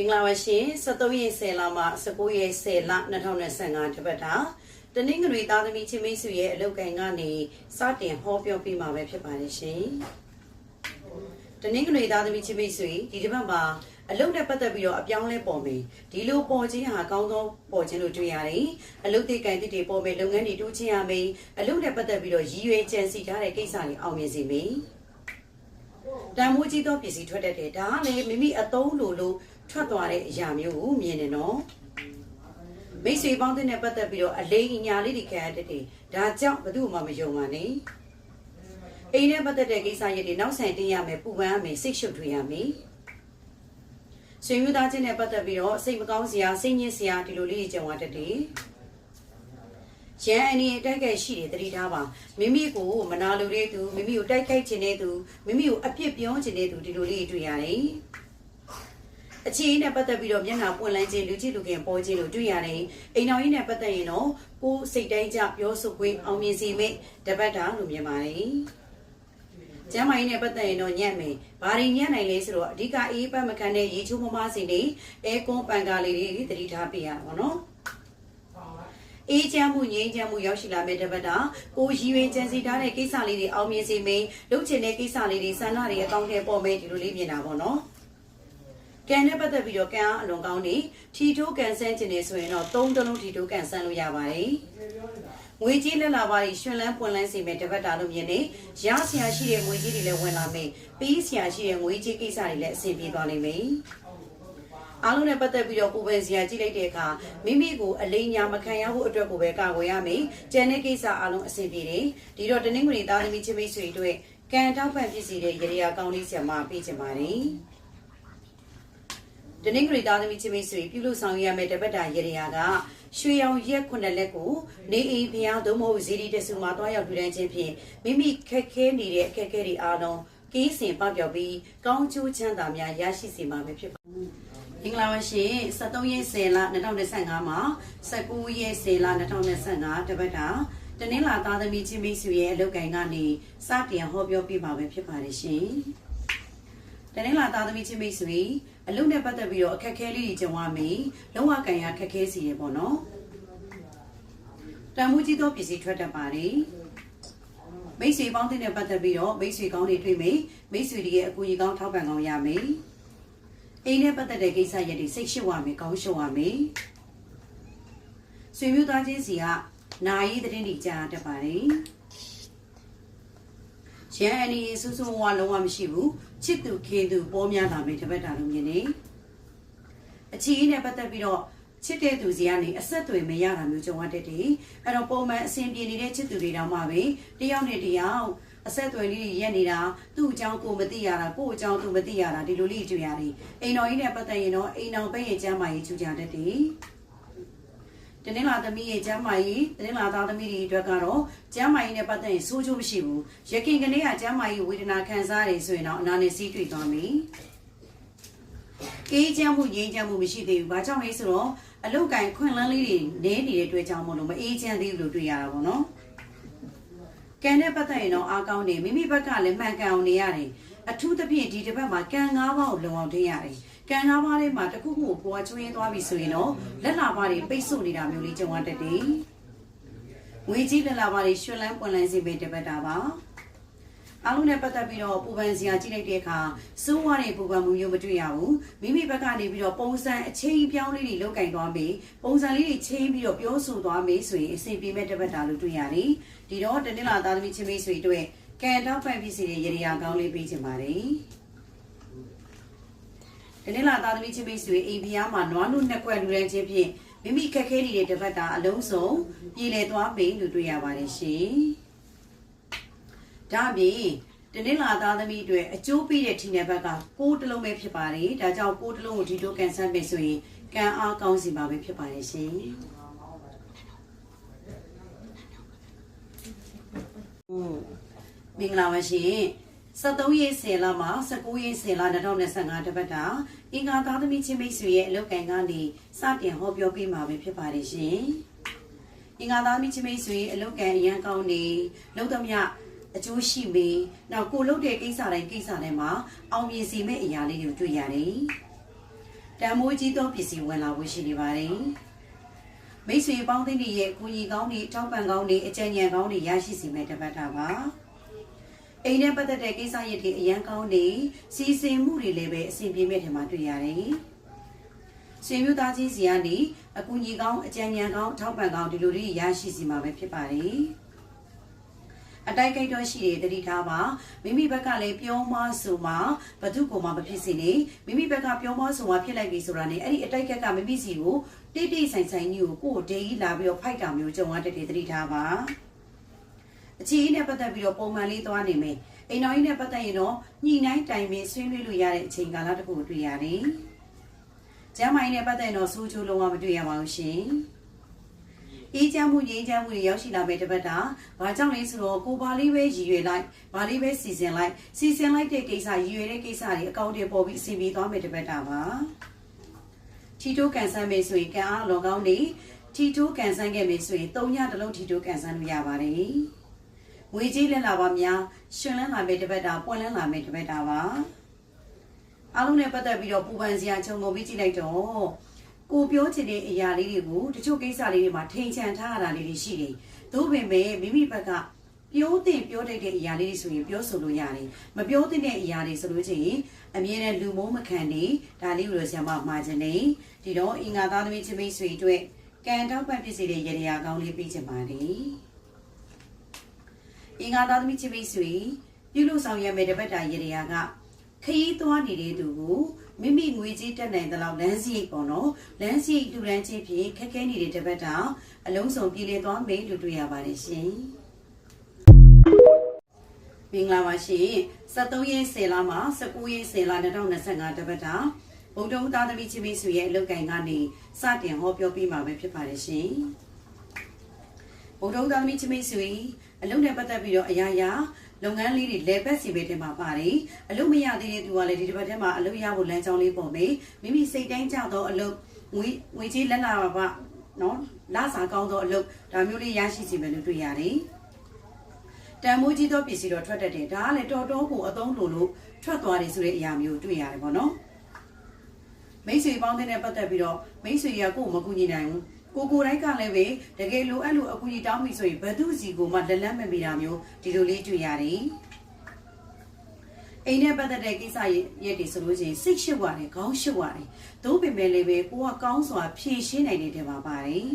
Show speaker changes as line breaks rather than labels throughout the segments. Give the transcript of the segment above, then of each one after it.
မင်္ဂလာပါရှင်73ရက်10လမှ19ရက်10လ2025တပတ်တာတနင်္ဂနွေသားသမီးချင်းမိတ်ဆွေရဲ့အလုပ်ကိုင်ကနေစတင်ဟောပြောပြမှာပဲဖြစ်ပါတယ်ရှင်တနင်္ဂနွေသားသမီးချင်းမိတ်ဆွေဒီတစ်ပတ်မှာအလုပ်နဲ့ပတ်သက်ပြီးတော့အပြောင်းလဲပေါ်မယ်ဒီလိုပေါ်ခြင်းဟာကောင်းသောပေါ်ခြင်းလို့တွေ့ရတယ်အလုပ်တွေကံတစ်တွေပေါ်မယ်လုပ်ငန်းတွေတိုးချင်ရမယ်အလုပ်နဲ့ပတ်သက်ပြီးတော့ရည်ရွယ်ကြံစီထားတဲ့ကိစ္စတွေအောင်မြင်စေမယ်တန်မိုးကြီးသောပစ္စည်းထွက်တတ်တယ်ဒါကလည်းမိမိအသုံးလိုလို ထွက်သွားတဲ့အရာမျိုးကိုမြင်နေနော်မိတ်ဆွေပေါင်းတဲ့နဲ့ပတ်သက်ပြီးတော့အလိမ်အညာလေးတွေခံရတတ်တယ်ဒါကြောင့်ဘယ်သူမှမယုံပါနဲ့အိမ်နဲ့ပတ်သက်တဲ့ကိစ္စရပ်တွေနောက်ဆိုင်တင်ရမယ်ပူပန်ရမယ်စိတ်ရှုပ်ထွေးရမယ်ဆွေမျိုးသားချင်းနဲ့ပတ်သက်ပြီးတော့စိတ်မကောင်းစရာစိတ်ညစ်စရာဒီလိုလေးတွေကြုံရတတ်တယ်ရန်အနေတိုက်ခိုက်ရှိတယ်တတိထားပါမိမိကိုမနာလိုတဲ့သူမိမိကိုတိုက်ခိုက်ခြင်းတဲ့သူမိမိကိုအပြစ်ပြောခြင်းတဲ့သူဒီလိုလေးတွေ့ရတယ် အခြေအနေနဲ့ပတ်သက်ပြီးတော့မျက်နှာပွင့်လန်းခြင်းလူကြည့်လူခင်ပေါ်ခြင်းလို့တွေ့ရတယ်အိမ်တော်ကြီးနဲ့ပတ်သက်ရင်တော့ကိုယ်စိတ်တိုင်းကြပြောဆိုခွင့်အောင်မြင်စေမယ့်တပတ်တာလို့မြင်ပါတယ်ကျမ်းမာရေးနဲ့ပတ်သက်ရင်တော့ညံ့မယ်။ဘာတွေညံ့နိုင်လဲဆိုတော့အဓိကအေးပတ်မခံတဲ့ရေချိုးမမစင်တွေအဲကွန်ပန်ကာလေးတွေသတိထားပေးရအောင်နော်။အေးချမ်းမှုငြိမ်းချမ်းမှုရောက်ရှိလာမယ့်တပတ်တာကိုရည်ရွယ်ကြံစီထားတဲ့ကိစ္စလေးတွေအောင်မြင်စေမယ်။လုပ်ချင်တဲ့ကိစ္စလေးတွေဆန္ဒတွေအကောင့်ထဲပေါ်မယ်ဒီလိုလေးမြင်တာပေါ့နော်။ ကံနဲ့ပတ်သက်ပြီးတော့ကံအားအလွန်ကောင်းနေထီထိုးကန်ဆန်းခြင်းနေဆိုရင်တော့သုံးတလုံးထီထိုးကန်ဆန်းလို့ရပါတယ်။ငွေကြီးလက်လာပါတွေရှင်လန်းပွင့်လန်းစေမယ်တပတ်တာလို့မြင်နေရဆရာရှိတဲ့ငွေကြီးတွေလည်းဝင်လာမယ်ပြီးဆရာရှိတဲ့ငွေကြီးကိစ္စတွေလည်းအဆင်ပြေသွားလိမ့်မယ်အားလုံးနဲ့ပတ်သက်ပြီးတော့ကိုယ်ပဲဆရာကြည့်လိုက်တဲ့အခါမိမိကိုအလိမ်ညာမခံရဖို့အတွက်ကိုပဲကာကွယ်ရမယ်။ကျန်တဲ့ကိစ္စအားလုံးအဆင်ပြေတယ်။ဒီတော့တနင်္ဂနွေသားသမီးချင်းမိတ်ဆွေတို့ကံတောက်ဖန်ဖြစ်စီတဲ့ရေရာကောင်းလေးဆရာမပေးချင်ပါတယ်။ တနင်္ဂနွေသားသမီးချင်းမိတ်ဆွေပြုလို့ဆောင်ရမယ့်တပတ်တာရေရာကရွှေရောင်ရက်ခုနှစ်လက်ကိုနေအိမ်ဖျားသို့မဟုတ်ဇီဒီတဆူမှာတွားရောက်ထူတန်းခြင်းဖြင့်မိမိခက်ခဲနေတဲ့အခက်အခဲတွေအားလုံးကင်းစင်ပပျောက်ပြီးကောင်းကျိုးချမ်းသာများရရှိစေမှာပဲဖြစ်ပါမင်္ဂလာပါရှင်73ရက်10လ2025မှာ19ရက်10လ2025တပတ်တာတနင်္လာသားသမီးချင်းမိတ်ဆွေရဲ့အလုပ်ကိုင်ကနေစတင်ဟောပြောပြပါပဲဖြစ်ပါတယ်ရှင်တနင်္လာသားသမီးချင်းမိတ်ဆွေ အလုပ်နဲ့ပတ်သက်ပြီးတော့အခက်အခဲလေးတွေကြုံရမယ်လုံးဝကံရခက်ခဲစီရပေါ့နော်တန်မှုကြီးသောပစ္စည်းထွက်တတ်ပါတယ်မိတ်ဆွေပေါင်းတဲ့နဲ့ပတ်သက်ပြီးတော့မိတ်ဆွေကောင်းတွေတွေ့မယ်မိတ်ဆွေတွေရဲ့အကူအညီကောင်းထောက်ပံ့ကောင်းရမယ်အိမ်နဲ့ပတ်သက်တဲ့ကိစ္စရပ်တွေစိတ်ရှုပ်ရမယ်ကောင်းရှုပ်ရမယ်ဆွေမျိုးသားချင်းစီကနာယီသတင်းတွေကြားတတ်ပါတယ်ရန်အနီဆူဆူဝါလုံးဝမရှိဘူး ချစ်သူခင်သူပေါ်များလာမယ်တပတ်တာလုံးမြင်နေအချီးနဲ့ပတ်သက်ပြီးတော့ချစ်တဲ့သူစီကနေအဆက်အသွယ်မရတာမျိုးကြုံရတတ်တယ်အဲ့တော့ပုံမှန်အဆင်ပြေနေတဲ့ချစ်သူတွေတောင်မှပဲတယောက်နဲ့တယောက်အဆက်အသွယ်လေးတွေရက်နေတာသူ့အကြောင်းကိုမသိရတာကို့အကြောင်းသူမသိရတာဒီလိုလေးတွေ့ရတယ်အိမ်တော်ကြီးနဲ့ပတ်သက်ရင်တော့အိမ်တော်ပဲ့ရဲ့ကျမ်းမာရေးချူကြတတ်တယ် တနင်္လာသမီးရဲ့ကျမ်းမာရေးတနင်္လာသားသမီးတွေအတွက်ကတော့ကျမ်းမာရေးနဲ့ပတ်သက်ရင်ဆိုးချိုးမရှိဘူးရခင်ကနေကကျမ်းမာရေးဝေဒနာခံစားရတယ်ဆိုရင်တော့အနာနဲ့စီးတွေ့သွားမယ်အေးချမ်းမှုငြိမ်းချမ်းမှုမရှိသေးဘူး။ဘာကြောင့်လဲဆိုတော့အလုတ်ကန်ခွင့်လန်းလေးတွေနဲနေတဲ့တွေ့ကြောင်းမလို့မအေးချမ်းသေးဘူးလို့တွေ့ရတာပေါ့နော်။ကံနဲ့ပတ်သက်ရင်တော့အားကောင်းနေမိမိဘက်ကလည်းမှန်ကန်အောင်နေရတယ်။အထူးသဖြင့်ဒီတစ်ပတ်မှာကံ၅ပါးကိုလုံအောင်ထိရတယ်။ ကံ၅ပါးထဲမှာတစ်ခုခုကိုပွားချွင်းသွားပြီဆိုရင်တော့လက်လာပါတွေပိတ်ဆို့နေတာမျိုးလေးကြုံရတတ်တယ်။ငွေကြီးလက်လာပါတွေရွှင်လန်းပွင့်လန်းစေပေးတပတ်တာပါ။အားလုံးနဲ့ပတ်သက်ပြီးတော့ပူပန်စရာကြည့်လိုက်တဲ့အခါစိုးဝါတဲ့ပူပန်မှုမျိုးမတွေ့ရဘူးမိမိဘက်ကနေပြီးတော့ပုံစံအချိန်ပြောင်းလေးတွေလောက်ကင်သွားပြီပုံစံလေးတွေချင်းပြီးတော့ပြောဆိုသွားပြီဆိုရင်အစီပြေမဲ့တပတ်တာလို့တွေ့ရတယ်ဒီတော့တနင်္လာသားသမီးချင်းမိတ်ဆွေတို့ကန်တော့ဖန်ဖြစ်စီတဲ့ရေရာကောင်းလေးပေးချင်ပါတယ် တနင်္လာသားသမီးချင်းမိတ်ဆွေအိမ်ဖျားမှာနွားနုနှစ်ခွက်လူရန်ချင်းဖြင့်မိမိခက်ခဲနေတဲ့တပတ်တာအလုံးစုံပြည်လည်သွားပြီလို့တွေ့ရပါတယ်ရှင်ဒါပြင်တနင်္လာသားသမီးတွေအကျိုးပေးတဲ့ထီနယ်ဘက်ကကိုးတလုံးပဲဖြစ်ပါတယ်ဒါကြောင့်ကိုးတလုံးကိုဒီတိုးကန်ဆန်းပြီဆိုရင်ကံအားကောင်းစီပါပဲဖြစ်ပါတယ်ရှင်ဟုတ်မင်္ဂလာပါရှင် 73ရက်10လမှ19ရက်10လ2025တပတ်တာအင်္ဂါသားသမီးချင်းမိတ်ဆွေရဲ့အလုပ်ကံကနေစတင်ဟောပြောပေးမှာပဲဖြစ်ပါတယ်ရှင်အင်္ဂါသားသမီးချင်းမိတ်ဆွေအလုပ်ကံအရန်ကောင်းနေလုံးသမျှအကျိုးရှိမေးနောက်ကိုလုပ်တဲ့ကိစ္စတိုင်းကိစ္စတိုင်းမှာအောင်မြင်စီမဲ့အရာလေးတွေတွေ့ရတယ်။တတန်မိုးကြီးသောပစ္စည်းဝင်လာဖို့ရှိနေပါတယ်မိတ်ဆွေပေါင်းသင်းတွေရဲ့ကိုကြီးကောင်းတွေထောက်ပံ့ကောင်းတွေအကြံဉာဏ်ကောင်းတွေရရှိစီမဲ့တပတ်တာပါ အိမ်နဲ့ပတ်သက်တဲ့ကိစ္စရပ်တွေအရန်ကောင်းနေစီစဉ်မှုတွေလည်းပဲအဆင်ပြေမဲ့ထင်မှတွေ့ရတယ်ဆွေမျိုးသားချင်းစီကနေအကူကြီးကောင်းအကြံဉာဏ်ကောင်းထောက်ပံ့ကောင်းဒီလိုတွေရရှိစီမှာပဲဖြစ်ပါတယ်အတိုက်ကိတ်တော့ရှိတယ်တတိထားပါမိမိဘက်ကလည်းပြောမဆိုမှဘသူကမှမဖြစ်စေနဲ့မိမိဘက်ကပြောမဆိုမှဖြစ်လိုက်ပြီဆိုတာနဲ့အဲ့ဒီအတိုက်ကက်ကမိမိစီကိုတိတ်တိတ်ဆိုင်ဆိုင်ကြီးကိုကိုယ်ဒေကြီးလာပြီးတော့ဖိုက်တာမျိုးကြုံရတဲ့တတိထားပါ အခြေအနေနဲ့ပတ်သက်ပြီးတော့ပုံမှန်လေးသွားနေမယ်အိမ်တော်ကြီးနဲ့ပတ်သက်ရင်တော့ညှိနှိုင်းတိုင်ပင်ဆွေးနွေးလို့ရတဲ့အချိန်ကာလတစ်ခုကိုတွေ့ရတယ်ကျမ်းမိုင်းနဲ့ပတ်သက်ရင်တော့စူးချိုးလုံးဝမတွေ့ရပါဘူးရှင်အေးချမ်းမှုငြိမ်းချမ်းမှုတွေရောက်ရှိလာမဲ့တပတ်တာဘာကြောင့်လဲဆိုတော့ကိုပါလေးပဲရည်ရွယ်လိုက်ဘာလေးပဲစီစဉ်လိုက်စီစဉ်လိုက်တဲ့ကိစ္စရည်ရွယ်တဲ့ကိစ္စတွေအကောင့်တွေပေါ်ပြီးအစီအပြေသွားမဲ့တပတ်တာပါထီတိုးကန်ဆန်းမယ်ဆိုရင်ကံအားလောကောင်းနေထီတိုးကန်ဆန်းခဲ့မယ်ဆိုရင်၃ညတလုံးထီတိုးကန်ဆန်းလို့ရပါတယ် ငွေကြီးလက်လာပါများရှင်လန်းလာမဲ့တပတ်တာပွင့်လန်းလာမဲ့တပတ်တာပါအားလုံးနဲ့ပတ်သက်ပြီးတော့ပူပန်စရာခြုံငုံပြီးကြည့်လိုက်တော့ကိုပြောချင်တဲ့အရာလေးတွေကိုတချို့ကိစ္စလေးတွေမှာထိန်ချန်ထားရတာလေးတွေရှိတယ်။သို့ပေမဲ့မိမိဘက်ကပြောတဲ့ပြောတတ်တဲ့အရာလေးတွေဆိုရင်ပြောဆိုလို့ရတယ်။မပြောတဲ့အရာတွေဆိုလို့ချင်းအမြဲတမ်းလူမိုးမခံနေဒါလေးကိုတော့ဆရာမမှားခြင်းနေဒီတော့အင်္ဂါသားသမီးချင်းမိတ်ဆွေအတွက်ကံတောက်ပံ့ဖြစ်စေတဲ့ရတရားကောင်းလေးပြီးချင်ပါတယ်။ အင်္ဂါသားသမီးချင်းမိတ်ဆွေပြုလို့ဆောင်ရမယ်တပတ်တာရတရားကခရီးသွားနေတဲ့သူကိုမိမိငွေကြေးတက်နိုင်တဲ့လောက်လမ်းစရိတ်ပေါ့နော်လမ်းစရိတ်လူရန်ချင်းဖြင့်ခက်ခဲနေတဲ့တပတ်တောင်အလုံးစုံပြည်လည်သွားမယ်လို့တွေ့ရပါတယ်ရှင်မင်္ဂလာပါရှင်73ရက်10လမှာ19ရက်10လ2025တပတ်တာဗုဒ္ဓဦးသားသမီးချင်းမိတ်ဆွေရဲ့အလုပ်ကိုင်ကနေစတင်ဟောပြောပြမှာပဲဖြစ်ပါတယ်ရှင် ဗုဒ္ဓဦးသားသမီးချင်းမိတ်ဆွေအလုပ်နဲ့ပတ်သက်ပြီးတော့အရာရာလုပ်ငန်းလေးတွေလဲပတ်စီပဲတင်မှာပါတယ်အလုပ်မရသေးတဲ့သူကလည်းဒီတစ်ပတ်ထဲမှာအလုပ်ရဖို့လမ်းကြောင်းလေးပေါ်မယ်မိမိစိတ်တိုင်းကြတော့အလုပ်ငွေငွေကြီးလက်လာပါနော်လာစာကောင်းသောအလုပ်ဒါမျိုးလေးရရှိစီမယ်လို့တွေ့ရတယ်တန်မိုးကြီးသောပစ္စည်းတော့ထွက်တတ်တယ်ဒါကလည်းတော်တော်ကိုအသုံးလိုလို့ထွက်သွားတယ်ဆိုတဲ့အရာမျိုးတွေ့ရတယ်ပေါ့နော်မိတ်ဆွေပေါင်းတဲ့ပတ်သက်ပြီးတော့မိတ်ဆွေတွေကကိုယ်မကူညီနိုင်ဘူး ကိုကိုတိုင်းကလည်းပဲတကယ်လိုအဲ့လိုအကူကြီးတောင်းပြီဆိုရင်ဘသူစီကိုမှလက်လက်မမိတာမျိုးဒီလိုလေးတွေ့ရတယ်အိမ်နဲ့ပတ်သက်တဲ့ကိစ္စရက်တွေဆိုလို့ရှိရင်စိတ်ရှုပ်ရတယ်ခေါင်းရှုပ်ရတယ်သို့ပေမဲ့လည်းပဲကိုကကောင်းစွာဖြည့်ရှင်းနိုင်တယ်မှာပါတယ်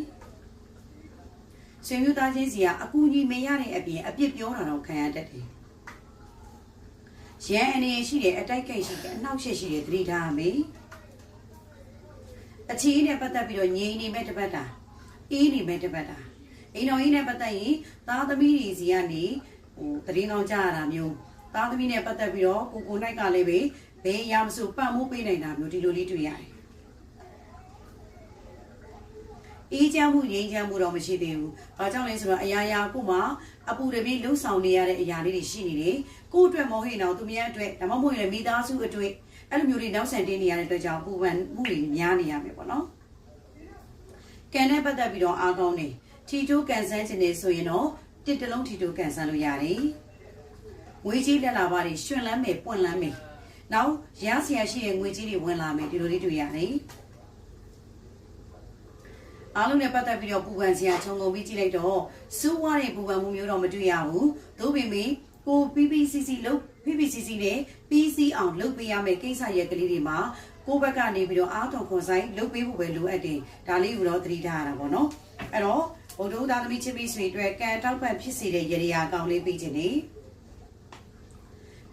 ဆွေမျိုးသားချင်းစီကအကူကြီးမရတဲ့အပြင်အပြစ်ပြောတာတော့ခံရတတ်တယ်ရန်အနေရှိတယ်အတိုက်ကိတ်ရှိတယ်အနှောက်ယှက်ရှိတယ်သတိထားရမယ် အချီးနဲ့ပတ်သက်ပြီးတော့ငြိမ်နေမဲ့တပတ်တာအေးနေမဲ့တပတ်တာအိမ်တော်ကြီးနဲ့ပတ်သက်ရင်သားသမီးတွေစီကနေဟိုတရင်အောင်ကြရတာမျိုးသားသမီးနဲ့ပတ်သက်ပြီးတော့ကိုကိုနိုင်ကလည်းပဲဘယ်ရမစို့ပံ့မိုးပေးနိုင်တာမျိုးဒီလိုလေးတွေ့ရတယ်အေးချမ်းမှုငြိမ်းချမ်းမှုတော့မရှိသေးဘူး။ဘာကြောင့်လဲဆိုတော့အရာရာကိုမှအပူတပြင်းလှုပ်ဆောင်နေရတဲ့အရာလေးတွေရှိနေတယ်။ကိုယ့်အတွက်မဟုတ်ရင်တော့သူများအတွက်ဒါမှမဟုတ်ရင်မိသားစုအတွက် အဲ့လိုမျိုးတွေနောက်ဆက်တင်းနေရတဲ့အတွက်ကြောင့်ပူပန်မှုတွေများနေရမယ်ပေါ့နော်။ကန်နဲ့ပတ်သက်ပြီးတော့အားကောင်းနေထီတိုးကန်ဆန်းခြင်းနေဆိုရင်တော့တစ်တလုံးထီတိုးကန်ဆန်းလို့ရတယ်။ငွေကြီးလက်လာပါတွေရှင်လန်းမယ်ပွင့်လန်းမယ်။နောက်ရဆရာရှိတဲ့ငွေကြီးတွေဝင်လာမယ်ဒီလိုလေးတွေ့ရတယ်။အားလုံးနဲ့ပတ်သက်ပြီးတော့ပူပန်စရာခြုံငုံပြီးကြည့်လိုက်တော့စူးဝါးတဲ့ပူပန်မှုမျိုးတော့မတွေ့ရဘူး။သို့ပေမဲ့ကို PPCC လို့ PPCC နဲ့ PC အောင်လုပ်ပေးရမယ့်ကိစ္စရပ်ကလေးတွေမှာကိုယ့်ဘက်ကနေပြီးတော့အားတော်ခွန်ဆိုင်လုပ်ပေးဖို့ပဲလိုအပ်တယ်ဒါလေးကိုတော့သတိထားရတာပေါ့နော်အဲ့တော့ဘုဒ္ဓသားသမီးချင်းမိတ်ဆွေအတွက်ကံတောက်ပံ့ဖြစ်စေတဲ့ရရအကောင်လေးပေးခြင်းနေ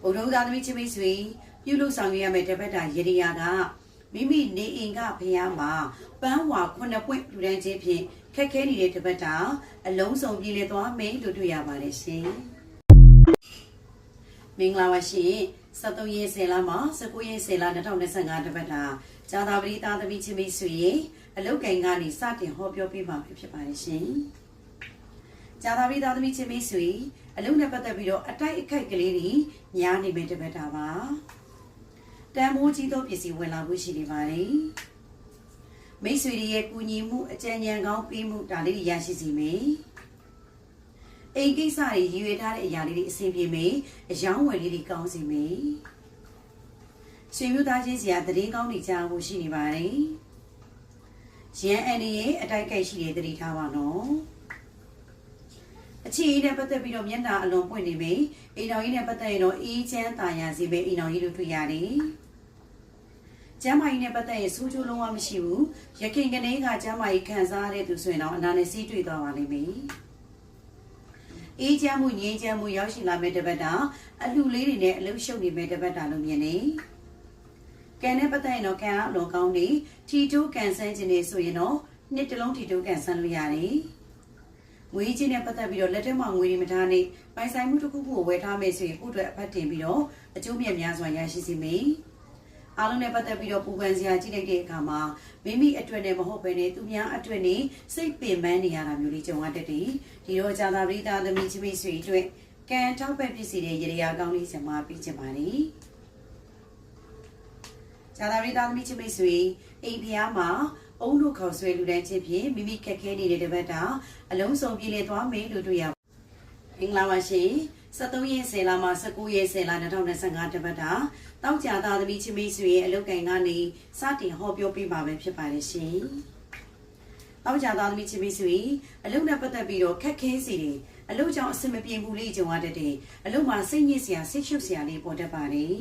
ဘုဒ္ဓသားသမီးချင်းမိတ်ဆွေပြုလုပ်ဆောင်ရမယ့်တပတ်တာရရကမိမိနေအိမ်ကဖះမှာပန်းဝါခုနှစ်ပွင့်လူတန်းချင်းဖြင့်ခက်ခဲနေတဲ့တပတ်တာအလုံးစုံပြည်လေသွားမယ်လို့တွေ့ရပါတယ်ရှင် မင်္ဂလာပါရှင်73ရက်10လမှာ19ရက်10လ2025တပတ်တာဇာတာပရိသားသမီးချင်းမိတ်ဆွေရဲ့အလုတ်ကင်ကနေစတင်ဟောပြောပေးမှာဖြစ်ပါတယ်ရှင်ဇာတာပရိသားသမီးချင်းမိတ်ဆွေအလုတ်နဲ့ပတ်သက်ပြီးတော့အတိုက်အခိုက်ကလေးတွေညားနေမယ်တပတ်တာပါတန်မိုးကြီးသောပစ္စည်းဝင်လာဖို့ရှိနေပါတယ်မိတ်ဆွေတွေရဲ့ကူညီမှုအကြံဉာဏ်ကောင်းပေးမှုဒါလေးတွေရရှိစီမယ် အိမ်ကိစ္စတွေရည်ရွယ်ထားတဲ့အရာလေးတွေအဆင်ပြေမယ်အယောင်းဝယ်လေးတွေကောင်းစီမယ်ဆွေမျိုးသားချင်းစီကတည်င်းကောင်းနေကြဖို့ရှိနေပါတယ်ရန်အန်ဒီရဲ့အတိုက်ကိတ်ရှိတဲ့တတိထားပါနော်အချီအေးနဲ့ပတ်သက်ပြီးတော့မျက်နှာအလွန်ပွင့်နေပြီအိမ်တော်ကြီးနဲ့ပတ်သက်ရင်တော့အေးချမ်းသာယာစီပဲအိမ်တော်ကြီးတို့တွေ့ရတယ်ကျမ်းမာရေးနဲ့ပတ်သက်ရင်စူးကျိုးလုံးဝမရှိဘူးရခင်ကနေကကျမ်းမာရေးခံစားရတဲ့သူဆိုရင်တော့အနာနဲ့စီးတွေ့သွားပါလိမ့်မယ် အေးချမ်းမှုငြိမ်းချမ်းမှုရောက်ရှိလာမဲ့တပတ်တာအလှလေးတွေနဲ့အလုရှုပ်နေမဲ့တပတ်တာလို့မြင်နေကန်နဲ့ပတ်သက်ရင်တော့ကန်အားအလွန်ကောင်းနေထီတိုးကန်ဆန်းခြင်းနေဆိုရင်တော့နှစ်တလုံးထီတိုးကန်ဆန်းလို့ရတယ်ငွေကြီးနဲ့ပတ်သက်ပြီးတော့လက်ထက်မှာငွေတွေမထားနေပိုင်ဆိုင်မှုတစ်ခုခုကိုဝယ်ထားမယ်ဆိုရင်ကိုယ့်အတွက်အဖတ်တင်ပြီးတော့အကျိုးမြတ်များစွာရရှိစေမယ် အားလုံးနဲ့ပတ်သက်ပြီးတော့ပူပန်စရာကြည့်လိုက်တဲ့အခါမှာမိမိအတွက်နဲ့မဟုတ်ဘဲနဲ့သူများအတွက်နဲ့စိတ်ပင်ပန်းနေရတာမျိုးလေးကြုံရတတ်တယ်ဒီတော့ဇာတာပရိသသမီးချင်းမိတ်ဆွေအတွက်ကံထောက်ပံ့ဖြစ်စီတဲ့ရေရာကောင်းလေးဆက်မပြီးချင်ပါလေဇာတာပရိသသမီးချင်းမိတ်ဆွေအိမ်ဖျားမှာအုံတို့ခေါ်ဆွဲလူတန်းချင်းဖြင့်မိမိခက်ခဲနေတဲ့တပတ်တာအလုံးစုံပြည်လေသွားမယ်လို့တွေ့ရမင်္ဂလာပါရှင် 73ရက်10လမှ19ရက်10လ2025တပတ်တာတောက်ကြသားသမီးချင်းမိတ်ဆွေရဲ့အလုပ်ကံကနေစတင်ဟောပြောပေးပါမယ်ဖြစ်ပါတယ်ရှင်။တောက်ကြသားသမီးချင်းမိတ်ဆွေအလုပ်နဲ့ပတ်သက်ပြီးတော့ခက်ခဲစီတယ်အလုပ်ကြောင့်အဆင်မပြေဘူးလေးကြုံရတတ်တယ်အလုပ်မှာစိတ်ညစ်စရာစိတ်ရှုပ်စရာလေးပေါ်တတ်ပါတယ်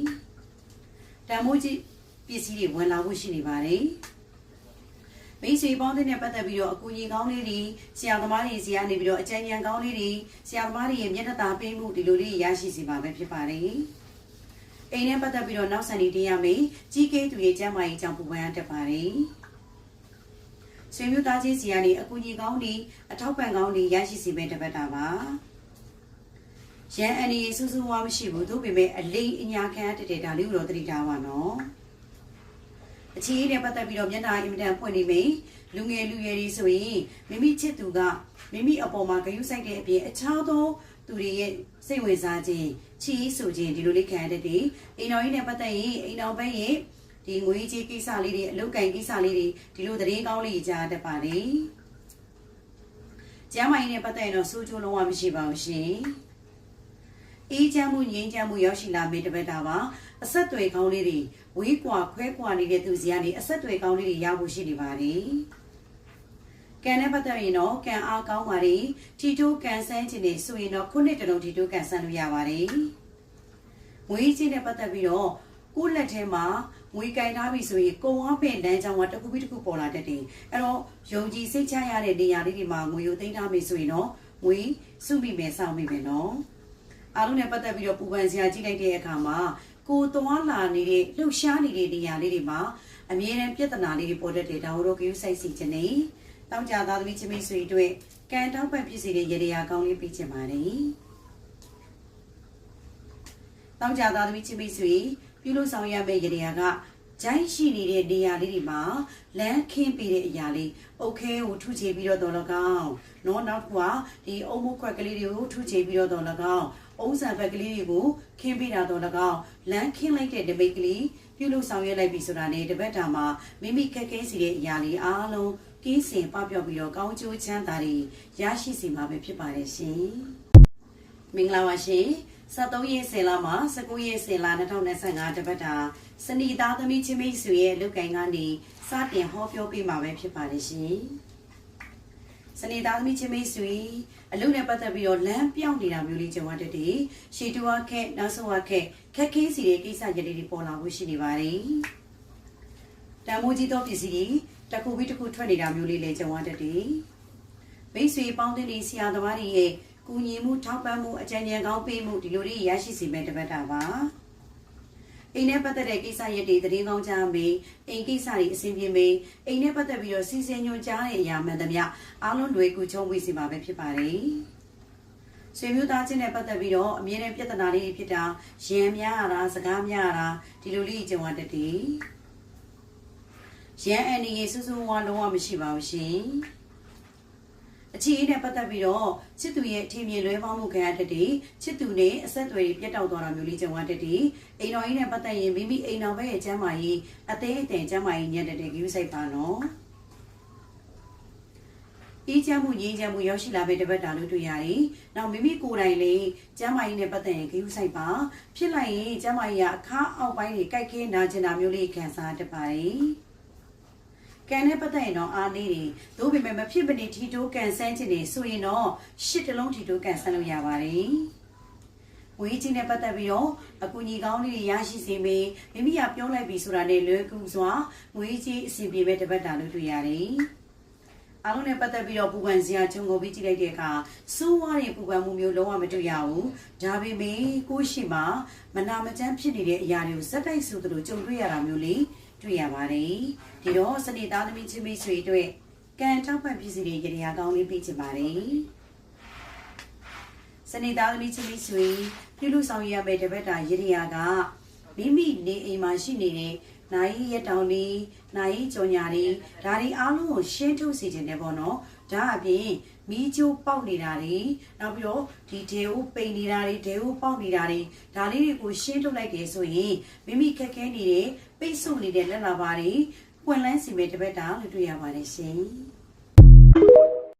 ။တန်မိုးကြီးပစ္စည်းတွေဝင်လာဖို့ရှိနေပါတယ်။ မိတ်ဆွေပေါင်းတဲ့နဲ့ပတ်သက်ပြီးတော့အကူအညီကောင်းလေးတွေဆရာသမားတွေစီကနေပြီးတော့အကြံဉာဏ်ကောင်းလေးတွေဆရာသမားတွေရဲ့မျက်နှာသာပေးမှုဒီလိုလေးရရှိစီပါပဲဖြစ်ပါတယ်။အိမ်နဲ့ပတ်သက်ပြီးတော့နောက်ဆန်နေတင်ရမယ်ကြီးကဲသူရဲ့ကျမ်းမာရေးကြောင့်ပူပန်ရတတ်ပါတယ်။ဆွေမျိုးသားချင်းစီကနေအကူအညီကောင်းတွေအထောက်ပံ့ကောင်းတွေရရှိစီပဲတပတ်တာပါ။ရန်အန်ဒီစူးစူးဝါမရှိဘူးသို့ပေမဲ့အလိမ်အညာခံရတဲ့ဒါလေးကိုတော့သတိထားပါနော်။ အချီးနဲ့ပတ်သက်ပြီးတော့မျက်နှာအင်မတန်ဖွင့်နေမိလူငယ်လူရွယ်တွေဆိုရင်မိမိချစ်သူကမိမိအပေါ်မှာဂရုစိုက်တဲ့အပြင်အခြားသောသူတွေရဲ့စိတ်ဝင်စားခြင်းချီးဆိုခြင်းဒီလိုလေးခံရတဲ့တည်းအိမ်တော်ကြီးနဲ့ပတ်သက်ရင်အိမ်တော်ဘက်ရဲ့ဒီငွေကြီးကိစ္စလေးတွေအလုတ်ကင်ကိစ္စလေးတွေဒီလိုသတင်းကောင်းလေးကြားတတ်ပါလေကျမ်းမာရေးနဲ့ပတ်သက်ရင်တော့စိုးချိုးလုံးဝမရှိပါဘူးရှင်အေးချမ်းမှုငြိမ်းချမ်းမှုရောက်ရှိလာမေတ္တာဘက်တာပါ အဆက်တွေကောင်းလေးတွေဝေးကွာခွဲကွာနေတဲ့သူစီကနေအဆက်တွေကောင်းလေးတွေရဖို့ရှိနေပါတယ်။ကံနဲ့ပတ်သက်ရင်တော့ကံအားကောင်းပါလေထီတိုးကံဆန်းခြင်းတွေဆိုရင်တော့ခုနှစ်တလုံးထီတိုးကံဆန်းလို့ရပါတယ်။ငွေကြီးနဲ့ပတ်သက်ပြီးတော့ကိုယ့်လက်ထဲမှာငွေကင်ထားပြီဆိုရင်ကုံအားပင်တန်းကြောင်းကတစ်ခုပြီးတစ်ခုပေါ်လာတတ်တယ်။အဲ့တော့ယုံကြည်စိတ်ချရတဲ့နေရာလေးတွေမှာငွေကိုသိမ်းထားပြီဆိုရင်တော့ငွေစုမိမယ်စောင့်မိမယ်နော်။အားလုံးနဲ့ပတ်သက်ပြီးတော့ပူပန်စရာကြည့်လိုက်တဲ့အခါမှာ ကိုသွားလာနေတဲ့လှုပ်ရှားနေတဲ့နေရာလေးတွေမှာအမြဲတမ်းပြဿနာလေးတွေပေါ်တတ်တယ်ဒါတို့ကယူဆိုင်စီခြင်းနေတောင်းကြသားသမီးချင်းမိတ်ဆွေတို့ကံတောင်းပန်ဖြစ်စေတဲ့ရေရာကောင်းလေးပြီးချင်ပါတယ်တောင်းကြသားသမီးချင်းမိတ်ဆွေပြုလို့ဆောင်ရမယ့်ရေရာကဂျိုင်းရှိနေတဲ့နေရာလေးတွေမှာလမ်းခင်းပေးတဲ့အရာလေးအုတ်ခဲကိုထုချေပြီးတော့တော်လကောင်းနော်နောက်ကဒီအုံမခွက်ကလေးတွေကိုထုချေပြီးတော့တော်လကောင်း အုံးဆန်ဘက်ကလေးတွေကိုခင်းပေးတာတော့၎င်းလမ်းခင်းလိုက်တဲ့တပိတ်ကလေးပြုလုပ်ဆောင်ရွက်လိုက်ပြီဆိုတာနဲ့တပတ်တာမှာမိမိခက်ခဲစီတဲ့အရာလေးအားလုံးကင်းစင်ပပျောက်ပြီးတော့ကောင်းကျိုးချမ်းသာတွေရရှိစီမှာပဲဖြစ်ပါတယ်ရှင်မင်္ဂလာပါရှင်73ရက်10လမှ19ရက်10လ2025တပတ်တာစနီသားသမီးချင်းမိတ်ဆွေရဲ့လုတ်ကင်ကနေစတင်ဟောပြောပေးမှာပဲဖြစ်ပါတယ်ရှင် စနေသားသမီးချင်းမိတ်ဆွေအလုပ်နဲ့ပတ်သက်ပြီးတော့လမ်းပြောင်းနေတာမျိုးလေးကြုံရတဲ့တည်းရှီတူဝါခက်နောက်ဆုံးဝါခက်ခက်ခဲစီတဲ့ကိစ္စရလေးတွေပေါ်လာဖို့ရှိနေပါတယ်တန်မိုးကြီးသောပစ္စည်းတွေတစ်ခုပြီးတစ်ခုထွက်နေတာမျိုးလေးလည်းကြုံရတဲ့တည်းမိတ်ဆွေပေါင်းတဲ့ဆရာသမားတွေရဲ့ကူညီမှုထောက်ပံ့မှုအကြံဉာဏ်ကောင်းပေးမှုဒီလိုတွေရရှိစေမဲ့တပတ်တာပါ အိမ်နဲ့ပတ်သက်တဲ့ကိစ္စရက်တွေသတင်းကောင်းကြားမေးအိမ်ကိစ္စတွေအဆင်ပြေမေးအိမ်နဲ့ပတ်သက်ပြီးတော့စီစဉ်ညွှန်ကြားတဲ့အရာမှန်သမျှအားလုံးလွယ်ကူချုံးဝေးစီမှာပဲဖြစ်ပါတယ်ဆွေမျိုးသားချင်းနဲ့ပတ်သက်ပြီးတော့အမြဲတမ်းပြဿနာလေးတွေဖြစ်တာရံများရတာစကားများရတာဒီလိုလေးကြုံရတတ်တယ်ရံအန်ဒီရေစူးစူးဝါလုံးဝမရှိပါဘူးရှင် အခြေအနေနဲ့ပတ်သက်ပြီးတော့ချစ်သူရဲ့အထင်မြင်လွဲပေါင်းမှုခံရတဲ့တည်းချစ်သူနဲ့အဆက်အသွယ်ပြတ်တောက်သွားတာမျိုးလေးကြုံရတဲ့တည်းအိမ်တော်ကြီးနဲ့ပတ်သက်ရင်မိမိအိမ်တော်ဘက်ရဲ့ကျမ်းမာရေးအသေးအတန်ကျမ်းမာရေးညံ့တဲ့တဲ့ view site ပါနော်အေးချမ်းမှုငြိမ်းချမ်းမှုရောက်ရှိလာပဲတပတ်တာလို့တွေ့ရတယ်။နောက်မိမိကိုယ်တိုင်လေးကျမ်းမာရေးနဲ့ပတ်သက်ရင်ဂရုစိုက်ပါဖြစ်လိုက်ရင်ကျမ်းမာရေးကအခါအောက်ပိုင်းတွေကြိုက်ခဲနာကျင်တာမျိုးလေးခံစားတတ်ပါတယ်။ ကန်နဲ့ပတ်သက်ရင်တော့အားနေတယ်။သို့ပေမဲ့မဖြစ်မနေထီတိုးကန်ဆန်းခြင်းနေဆိုရင်တော့ရှစ်တလုံးထီတိုးကန်ဆန်းလို့ရပါတယ်။ဝေးချင်းနဲ့ပတ်သက်ပြီးတော့အကူညီကောင်းလေးတွေရရှိစေမေမိမိကပြောလိုက်ပြီဆိုတာနဲ့လွယ်ကူစွာငွေကြီးအစီအပြေပဲတပတ်တာလို့တွေ့ရတယ်။အားလုံးနဲ့ပတ်သက်ပြီးတော့ပူပန်စရာခြုံငုံပြီးကြည့်လိုက်တဲ့အခါစိုးဝါးတဲ့ပူပန်မှုမျိုးလုံးဝမတွေ့ရဘူး။ဒါပေမဲ့ကိုယ့်ရှိမှာမနာမကျန်းဖြစ်နေတဲ့အရာတွေကိုစက်တိုက်ဆိုသလိုကြုံတွေ့ရတာမျိုးလေး တွေ့ရပါတယ်။ဒီတော့စနေသားသမီးချင်းမိတ်ဆွေတို့ကံထောက်ပံ့ပြည်စီတွေရတရားကောင်းလေးပေးချင်ပါတယ်။စနေသားသမီးချင်းမိတ်ဆွေပြုလူဆောင်ရမယ့်တပတ်တာရည်ရကမိမိနေအိမ်မှာရှိနေတဲ့နိုင်ရက်တောင်လေးနိုင်ကြော်ညာလေးဒါတွေအားလုံးကိုရှင်းထုတ်စေခြင်းနဲ့ပေါ့နော်ဒါအပြင်မီးကျိုးပေါက်နေတာတွေနောက်ပြီးတော့ဒီဒေအိုးပိန်နေတာတွေဒေအိုးပေါက်နေတာတွေဒါလေးတွေကိုရှင်းထုတ်လိုက်တယ်ဆိုရင်မိမိခက်ခဲနေတဲ့ ပိတ်ဆို့နေတဲ့လက်လာပါတွေပွင့်လန်းစီမဲ့တပတ်တာလို့တွေ့ရပါတယ်ရှင်